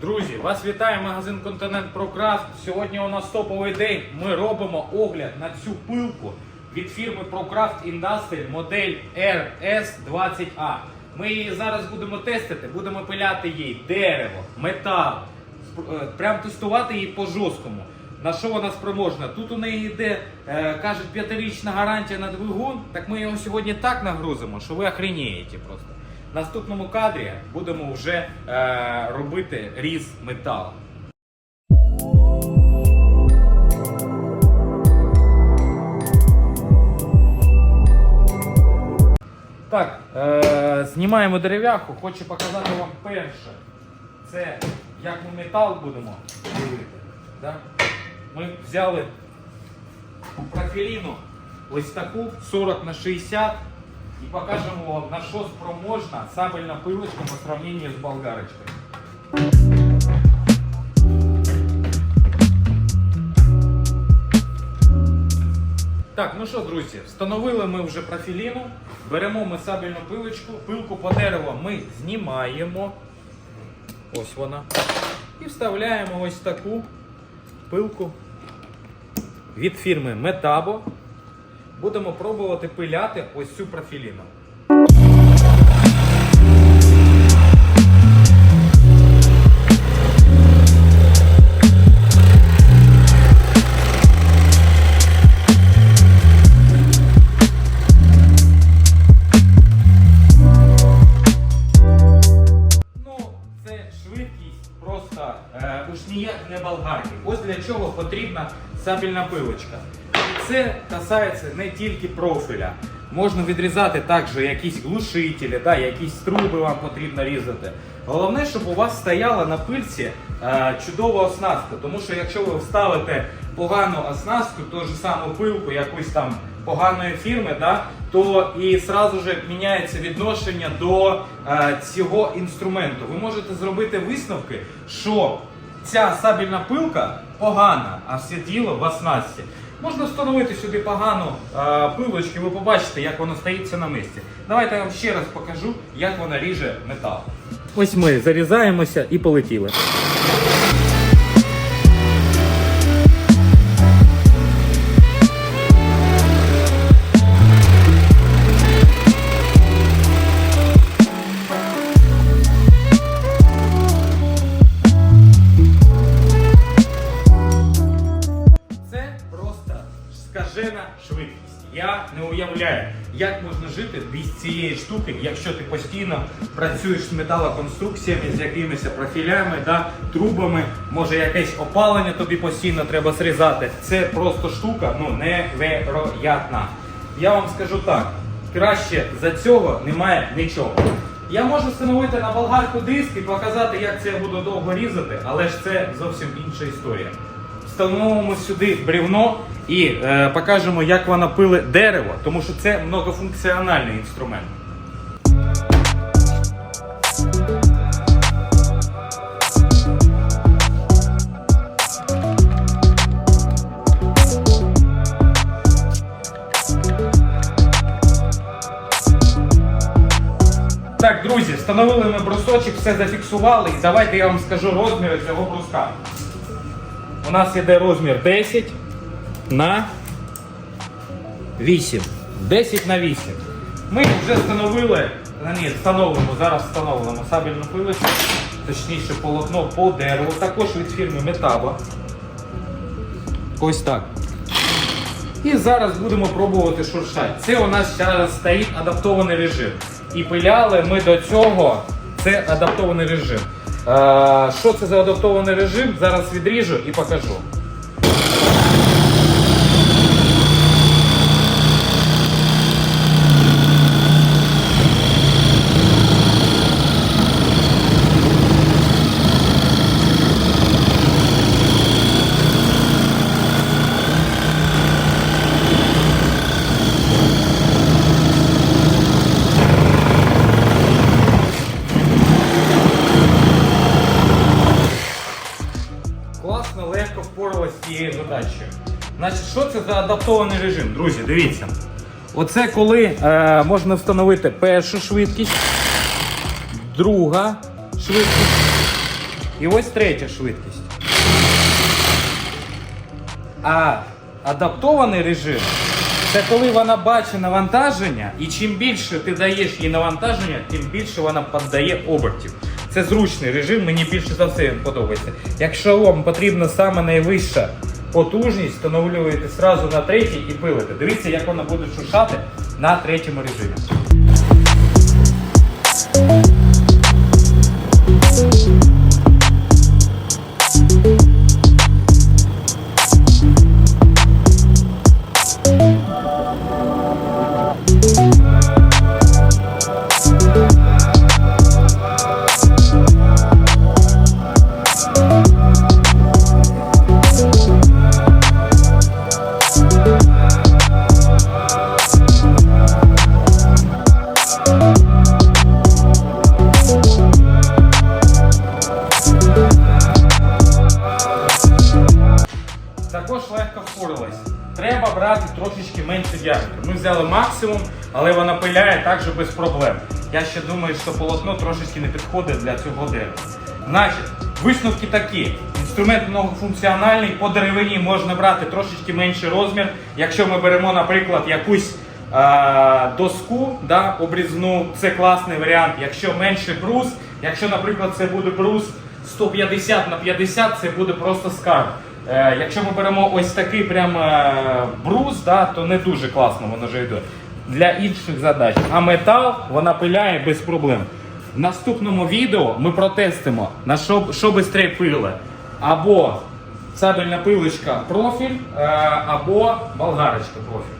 Друзі, вас вітає магазин Континент ProCraft. Сьогодні у нас топовий день. Ми робимо огляд на цю пилку від фірми ProCraft Industrial модель RS20A. Ми її зараз будемо тестити, будемо пиляти їй дерево, метал, е, прям тестувати її по жорсткому. На що вона спроможна? Тут у неї йде, е, кажуть, п'ятирічна гарантія на двигун. Так ми його сьогодні так нагрузимо, що ви охренієте просто. Наступному кадрі будемо вже е, робити різ металу. Так, е, знімаємо дерев'яху. Хочу показати вам перше. Це як ми метал будемо ділити. Да? Ми взяли профіліну ось таку 40 на 60 і покажемо вам на що спроможна сабельна пилочка по сравнению з болгарочкою. Так, ну що, друзі, встановили ми вже профіліну. Беремо ми сабельну пилочку, пилку по дереву ми знімаємо. Ось вона. І вставляємо ось таку пилку від фірми Metabo. Будемо пробувати пиляти ось цю профіліну. Ну, просто е, уж ніяк не болгарки. Ось для чого потрібна сабельна пилочка. Це касається не тільки профіля. Можна відрізати також якісь глушителі, да, якісь труби вам потрібно різати. Головне, щоб у вас стояла на пильці е, чудова оснастка. Тому що якщо ви вставите погану оснастку, ту ж саму пилку, якусь там поганої фірми, да, то і сразу же міняється відношення до е, цього інструменту. Ви можете зробити висновки, що ця сабельна пилка погана, а все діло в оснастці. Можна встановити сюди погану е, пилочку, ви побачите, як воно стоїться на місці. Давайте я вам ще раз покажу, як вона ріже метал. Ось ми зарізаємося і полетіли. Скажена швидкість. Я не уявляю, як можна жити без цієї штуки, якщо ти постійно працюєш з металоконструкціями, з якимись профілями, да, трубами, може якесь опалення тобі постійно треба зрізати. Це просто штука ну, невероятна. Я вам скажу так, краще за цього немає нічого. Я можу встановити на болгарку диск і показати, як це я буду довго різати, але ж це зовсім інша історія. Встановимо сюди брівно і е, покажемо, як вона пиле дерево, тому що це многофункціональний інструмент. Так, друзі, встановили ми брусочок, все зафіксували. І давайте я вам скажу розміри цього бруска. У нас іде розмір 10 на 8. 10 на 8. Ми вже встановили, ні, встановимо, зараз встановимо сабельну пилочку, точніше полотно по дереву, також від фірми Metabo. Ось так. І зараз будемо пробувати шуршати. Це у нас зараз стоїть адаптований режим. І пиляли ми до цього. Це адаптований режим. Е, що це за адаптований режим? Зараз відріжу і покажу. Класно, легко впоралась з цією задачею. Значить, що це за адаптований режим? Друзі, дивіться. Оце коли е, можна встановити першу швидкість, друга швидкість, І ось третя швидкість. А адаптований режим це коли вона бачить навантаження, і чим більше ти даєш їй навантаження, тим більше вона піддає обертів. Це зручний режим, мені більше за все він подобається. Якщо вам потрібна саме найвища потужність, встановлюєте одразу на третій і пилите. Дивіться, як вона буде шуршати на третьому режимі. Впоралась. Треба брати трошечки менше діаметр. Ми взяли максимум, але вона пиляє також без проблем. Я ще думаю, що полотно трошечки не підходить для цього дерева. Значить, висновки такі. Інструмент многофункціональний, по деревині можна брати трошечки менший розмір. Якщо ми беремо, наприклад, якусь е, доску да, обрізну, це класний варіант. Якщо менший брус, якщо, наприклад, це буде брус 150 на 50, це буде просто скарб. Е, якщо ми беремо ось такий прям е, брус, да, то не дуже класно воно вже йде. Для інших задач. А метал вона пиляє без проблем. В наступному відео ми протестимо, на що, що швидше пиле. Або сабельна пилочка профіль, е, або болгарочка профіль.